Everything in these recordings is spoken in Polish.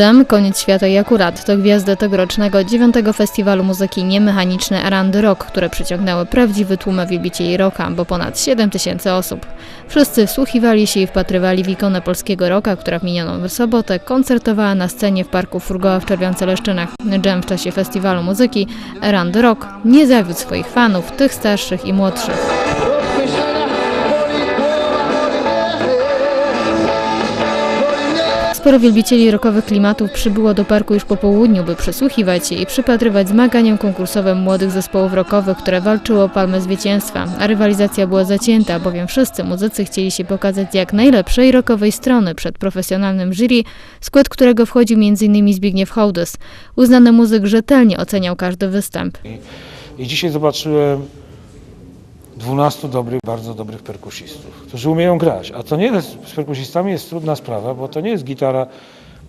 Jam, Koniec Świata i Akurat to gwiazdy tegorocznego dziewiątego Festiwalu Muzyki Niemechanicznej Arandy Rock, które przyciągnęły prawdziwy tłum wielbicieli rocka, bo ponad 7 tysięcy osób. Wszyscy wsłuchiwali się i wpatrywali w ikonę polskiego rocka, która w minioną sobotę koncertowała na scenie w parku Furgoła w Czerwionce-Leszczynach. Jam w czasie Festiwalu Muzyki Arandy Rock nie zawiódł swoich fanów, tych starszych i młodszych. Sporo wielbicieli rockowych klimatów przybyło do parku już po południu, by przysłuchiwać się i przypatrywać zmaganiom konkursowym młodych zespołów rockowych, które walczyły o palmę zwycięstwa. A rywalizacja była zacięta, bowiem wszyscy muzycy chcieli się pokazać jak najlepszej rockowej strony przed profesjonalnym jury, skład którego wchodził m.in. Zbigniew Hołdys. Uznany muzyk rzetelnie oceniał każdy występ. I dzisiaj zobaczyłem 12 dobrych, bardzo dobrych perkusistów, którzy umieją grać. A to nie jest, z perkusistami jest trudna sprawa, bo to nie jest gitara,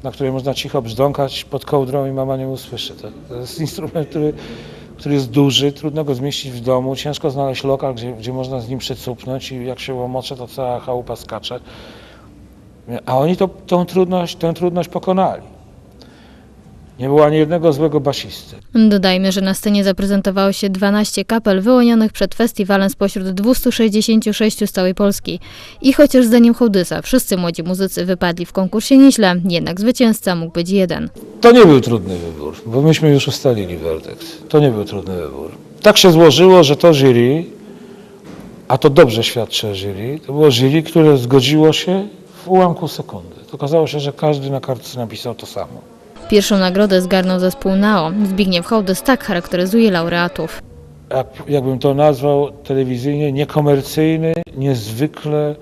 na której można cicho brzdąkać pod kołdrą i mama nie usłyszy. To, to jest instrument, który, który jest duży, trudno go zmieścić w domu, ciężko znaleźć lokal, gdzie, gdzie można z nim przycupnąć i jak się łomocze, to cała chałupa skacze. A oni to, tą, trudność, tę trudność pokonali. Nie było ani jednego złego basisty. Dodajmy, że na scenie zaprezentowało się 12 kapel wyłonionych przed festiwalem spośród 266 z całej Polski. I chociaż zdaniem Hołdysa wszyscy młodzi muzycy wypadli w konkursie nieźle, jednak zwycięzca mógł być jeden. To nie był trudny wybór, bo myśmy już ustalili werdykt. To nie był trudny wybór. Tak się złożyło, że to jury, a to dobrze świadczy o jury, to było jury, które zgodziło się w ułamku sekundy. Okazało się, że każdy na kartce napisał to samo. Pierwszą nagrodę zgarnął zespół Nao. Zbigniew Hołdys tak charakteryzuje laureatów. Jak, jakbym to nazwał telewizyjnie, niekomercyjny, niezwykle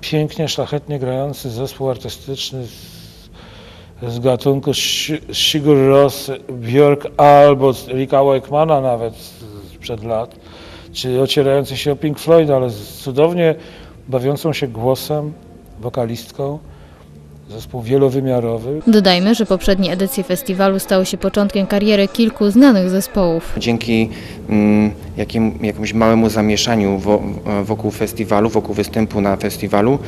pięknie, szlachetnie grający zespół artystyczny z, z gatunku Sigur Rós, Björk albo z Ricka Wakeman'a nawet sprzed lat, czy ocierający się o Pink Floyd, ale cudownie bawiącą się głosem, wokalistką. Zespół wielowymiarowy. Dodajmy, że poprzednie edycje festiwalu stały się początkiem kariery kilku znanych zespołów. Dzięki mm, jakim, jakiemuś małemu zamieszaniu wo, wokół festiwalu, wokół występu na festiwalu,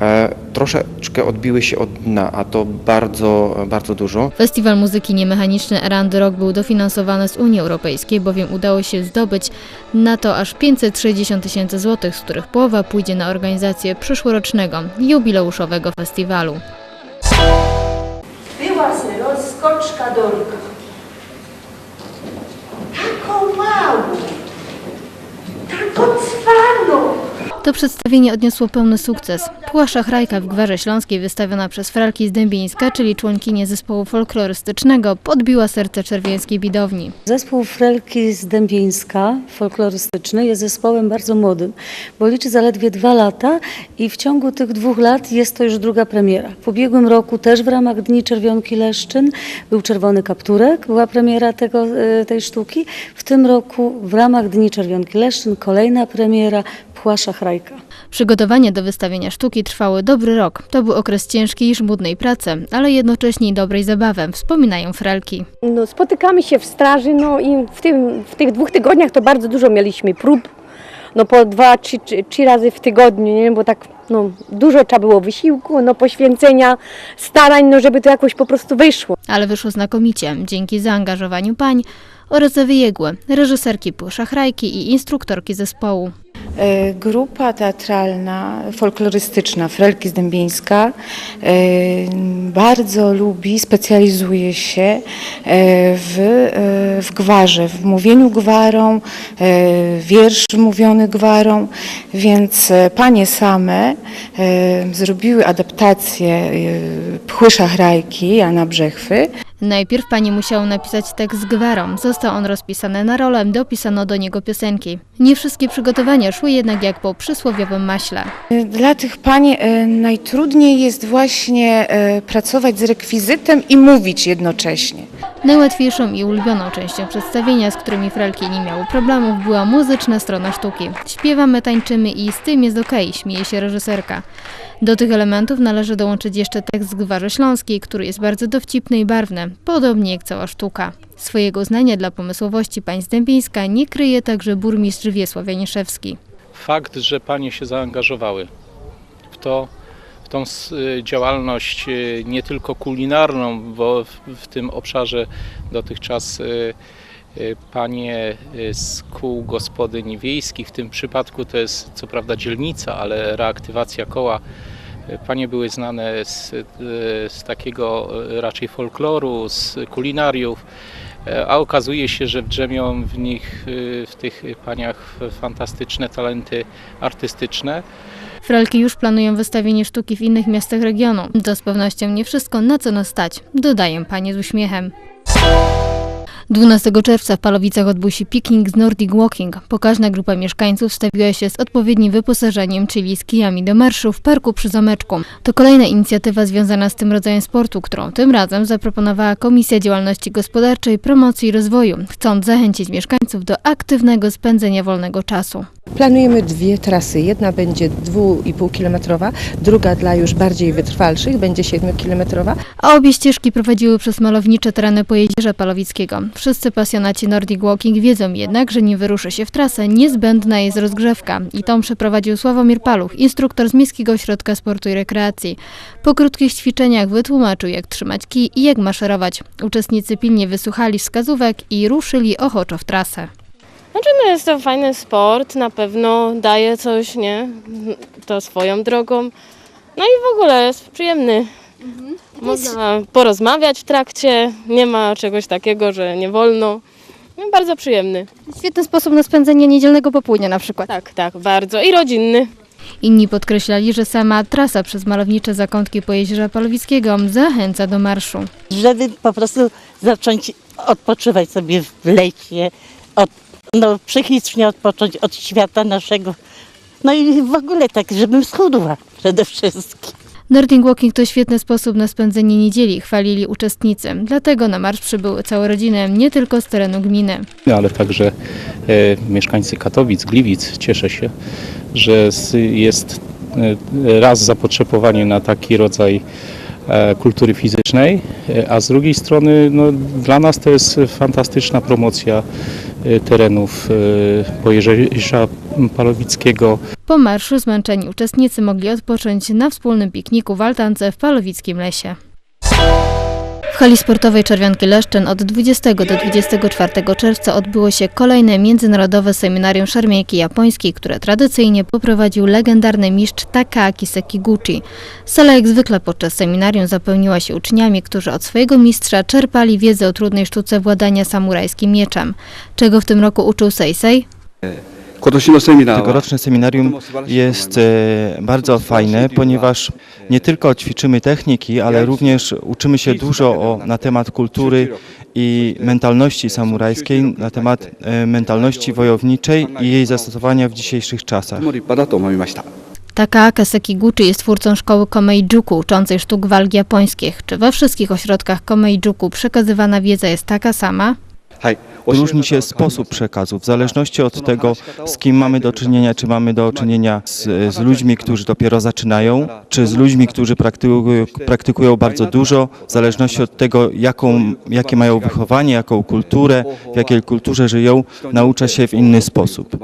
e, troszeczkę odbiły się od dna, a to bardzo, bardzo dużo. Festiwal Muzyki Niemechanicznej Arandy Rock był dofinansowany z Unii Europejskiej, bowiem udało się zdobyć na to aż 560 tysięcy złotych, z których połowa pójdzie na organizację przyszłorocznego, jubileuszowego festiwalu. Rozkoczka Dorka. Taką małą, taką cwaną. To przedstawienie odniosło pełny sukces. Pła Szachrajka w Gwarze Śląskiej wystawiona przez Fralki z czyli członkinie zespołu folklorystycznego, podbiła serce czerwieńskiej bidowni. Zespół Frelki z folklorystyczny, jest zespołem bardzo młodym, bo liczy zaledwie dwa lata i w ciągu tych dwóch lat jest to już druga premiera. W ubiegłym roku też w ramach Dni Czerwionki Leszczyn był Czerwony Kapturek, była premiera tego, e, tej sztuki. W tym roku w ramach Dni Czerwionki Leszczyn kolejna premiera Pła Szachrajka. Przygotowania do wystawienia sztuki trwały dobry rok. To był okres ciężkiej i żmudnej pracy, ale jednocześnie i dobrej zabawy, wspominają Frelki. No, spotykamy się w straży, no i w, tym, w tych dwóch tygodniach to bardzo dużo mieliśmy prób. No po dwa, trzy, trzy, trzy razy w tygodniu, nie? bo tak no, dużo trzeba było wysiłku, no poświęcenia, starań, no żeby to jakoś po prostu wyszło. Ale wyszło znakomicie, dzięki zaangażowaniu pań oraz Ewy Jegły, reżyserki Pły Szachrajki i instruktorki zespołu. E, Grupa teatralna, folklorystyczna Frelki z Dębieńska e, bardzo lubi, specjalizuje się e, w, w gwarze, w mówieniu gwarą, wiersz mówiony gwarą, więc panie same zrobiły adaptację Pchły Szachrajki Jana Brzechwy Najpierw pani musiała napisać tekst gwarą. Został on rozpisany na rolę, dopisano do niego piosenki. Nie wszystkie przygotowania szły jednak jak po przysłowiowym maśle. Dla tych pań e, najtrudniej jest właśnie e, pracować z rekwizytem i mówić jednocześnie. Najłatwiejszą i ulubioną częścią przedstawienia, z którymi frelki nie miały problemów, była muzyczna strona sztuki. Śpiewamy, tańczymy i z tym jest okej, śmieje się reżyserka. Do tych elementów należy dołączyć jeszcze tekst z Gwarze Śląskiej, który jest bardzo dowcipny i barwny, podobnie jak cała sztuka. Swojego uznania dla pomysłowości pań z Dębińska nie kryje także burmistrz Wiesław Janiszewski. fakt, że panie się zaangażowały w to, tą s- działalność y, nie tylko kulinarną, bo w, tym obszarze dotychczas y, panie z kół gospodyń wiejskich, w tym przypadku to jest co prawda dzielnica, ale reaktywacja koła, panie były znane z, z takiego raczej folkloru, z kulinariów, e, a okazuje się, że drzemią w nich, w tych paniach fantastyczne talenty artystyczne. Frelki już planują wystawienie sztuki w innych miastach regionu. To z pewnością nie wszystko, na co nas stać, dodają panie z uśmiechem. 12 czerwca w Palowicach odbył się piknik z Nordic Walking. Pokaźna grupa mieszkańców stawiła się z odpowiednim wyposażeniem, czyli z kijami do marszu w parku przy zameczku. To kolejna inicjatywa związana z tym rodzajem sportu, którą tym razem zaproponowała Komisja Działalności Gospodarczej, Promocji i Rozwoju, chcąc zachęcić mieszkańców do aktywnego spędzenia wolnego czasu. Planujemy dwie trasy. Jedna będzie 2,5 kilometrowa, druga dla już bardziej wytrwalszych będzie 7 kilometrowa. A obie ścieżki prowadziły przez malownicze tereny Pojezierza Palowickiego. Wszyscy pasjonaci Nordic Walking wiedzą jednak, że nim wyruszy się w trasę, niezbędna jest rozgrzewka. I tą przeprowadził Sławomir Paluch, instruktor z Miejskiego Ośrodka Sportu i Rekreacji. Po krótkich ćwiczeniach wytłumaczył, jak trzymać kij i jak maszerować. Uczestnicy pilnie wysłuchali wskazówek i ruszyli ochoczo w trasę. Znaczy, no jest to fajny sport, na pewno daje coś, nie? To swoją drogą. No i w ogóle jest przyjemny. Można porozmawiać w trakcie, nie ma czegoś takiego, że nie wolno. No, bardzo przyjemny. Świetny sposób na spędzenie niedzielnego popołudnia na przykład. Tak, tak, bardzo. I rodzinny. Inni podkreślali, że sama trasa przez malownicze zakątki Pojezierza Palowickiego zachęca do marszu. żeby po prostu zacząć odpoczywać sobie w lesie, od, no, psychicznie odpocząć od świata naszego. No i w ogóle tak, żebym schudła przede wszystkim. Nordic Walking to świetny sposób na spędzenie niedzieli, chwalili uczestnicy. Dlatego na marsz przybyły całe rodziny, nie tylko z terenu gminy. ale także e, mieszkańcy Katowic, Gliwic. Cieszę się, że jest e, raz zapotrzebowanie na taki rodzaj e, kultury fizycznej, e, a z drugiej strony no, dla nas to jest fantastyczna promocja terenów e, Pojezierza Palowickiego, Po marszu zmęczeni uczestnicy mogli odpocząć na wspólnym pikniku w altance w Palowickim Lesie. W hali sportowej Czerwionki Leszczyn od 20 do 24 czerwca odbyło się kolejne międzynarodowe seminarium szermierki japońskiej, które tradycyjnie poprowadził legendarny mistrz Takaaki Sekiguchi. Sala jak zwykle podczas seminarium zapełniła się uczniami, którzy od swojego mistrza czerpali wiedzę o trudnej sztuce władania samurajskim mieczem. Czego w tym roku uczył Seisei? Tegoroczne seminarium jest e, bardzo fajne, ponieważ nie tylko ćwiczymy techniki, ale również uczymy się dużo o, na temat kultury i mentalności samurajskiej, na temat e, mentalności wojowniczej i jej zastosowania w dzisiejszych czasach. Takaaka Sekiguchi jest twórcą szkoły Komeijuku, uczącej sztuk walk japońskich. Czy we wszystkich ośrodkach Komeijuku przekazywana wiedza jest taka sama? Różni się sposób przekazu. W zależności od tego, z kim mamy do czynienia, czy mamy do czynienia z, z ludźmi, którzy dopiero zaczynają, czy z ludźmi, którzy praktykują, praktykują bardzo dużo, w zależności od tego, jaką, jakie mają wychowanie, jaką kulturę, w jakiej kulturze żyją, naucza się w inny sposób.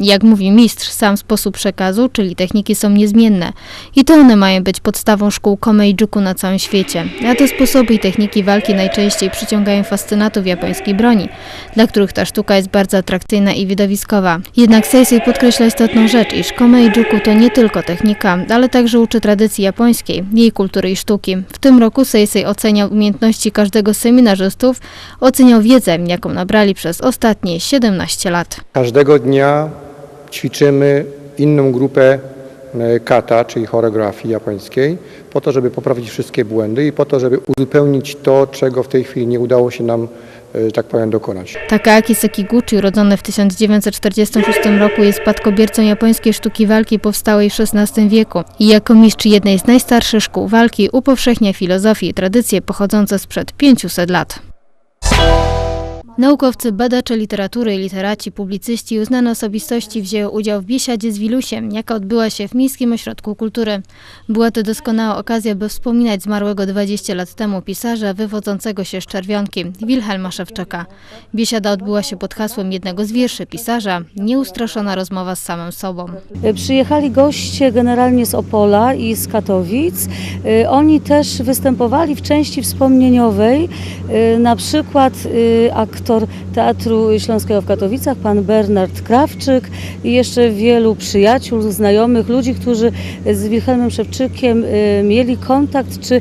Jak mówi mistrz, sam sposób przekazu, czyli techniki są niezmienne i to one mają być podstawą szkół Komeijuku na całym świecie. A te sposoby i techniki walki najczęściej przyciągają fascynatów japońskiej broni, dla których ta sztuka jest bardzo atrakcyjna i widowiskowa. Jednak Seisei podkreśla istotną rzecz, iż Komeijuku to nie tylko technika, ale także uczy tradycji japońskiej, jej kultury i sztuki. W tym roku Seisei oceniał umiejętności każdego z seminarzystów, oceniał wiedzę, jaką nabrali przez ostatnie 17 lat. Każdego dnia ćwiczymy inną grupę e, kata, czyli choreografii japońskiej, po to, żeby poprawić wszystkie błędy i po to, żeby uzupełnić to, czego w tej chwili nie udało się nam, e, tak powiem, dokonać. Takaaki Sekiguchi, urodzony w 1946 roku, jest spadkobiercą japońskiej sztuki walki powstałej w XVI wieku i jako mistrz jednej z najstarszych szkół walki upowszechnia filozofię i tradycje pochodzące sprzed 500 lat. Naukowcy, badacze literatury, literaci, publicyści uznane osobistości wzięły udział w biesiadzie z Wilusiem, jaka odbyła się w Miejskim Ośrodku Kultury. Była to doskonała okazja, by wspominać zmarłego 20 lat temu pisarza wywodzącego się z Czerwionki, Wilhelma Szewczyka. Biesiada odbyła się pod hasłem jednego z wierszy pisarza Nieustraszona rozmowa z samym sobą. E, Przyjechali goście generalnie z Opola i z Katowic. E, Oni też występowali w części wspomnieniowej, e, na przykład e, aktor Teatru Śląskiego w Katowicach, pan Bernard Krawczyk i jeszcze wielu przyjaciół, znajomych, ludzi, którzy z Wilhelmem Szewczykiem e, mieli kontakt, czy e,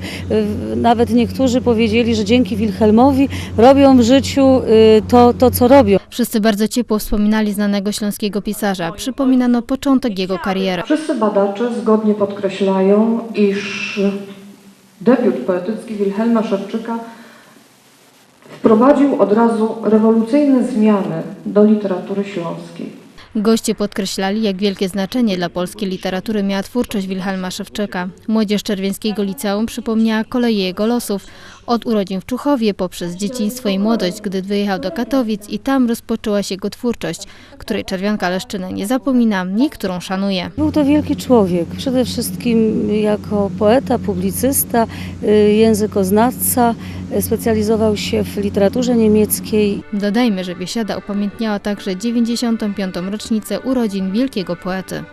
nawet niektórzy powiedzieli, że dzięki Wilhelmowi robią w życiu e, to, to co robią. Wszyscy bardzo ciepło wspominali znanego śląskiego pisarza. Przypominano początek jego kariery. Wszyscy badacze zgodnie podkreślają, iż debiut poetycki Wilhelma Szewczyka wprowadził od razu rewolucyjne zmiany do literatury śląskiej. Goście podkreślali, jak wielkie znaczenie dla polskiej literatury miała twórczość Wilhelma Szewczyka. Młodzież Czerwieńskiego Liceum przypomniała koleje jego losów. Od urodzin w Czuchowie, poprzez dzieciństwo i młodość, gdy wyjechał do Katowic i tam rozpoczęła się jego twórczość, której Czerwionka Leszczyny nie zapomina i którą szanuje. Był to wielki człowiek, przede wszystkim jako poeta, publicysta, y, językoznawca, y, specjalizował się w literaturze niemieckiej. Dodajmy, że biesiada upamiętniała także 95. rocznicę urodzin wielkiego poety.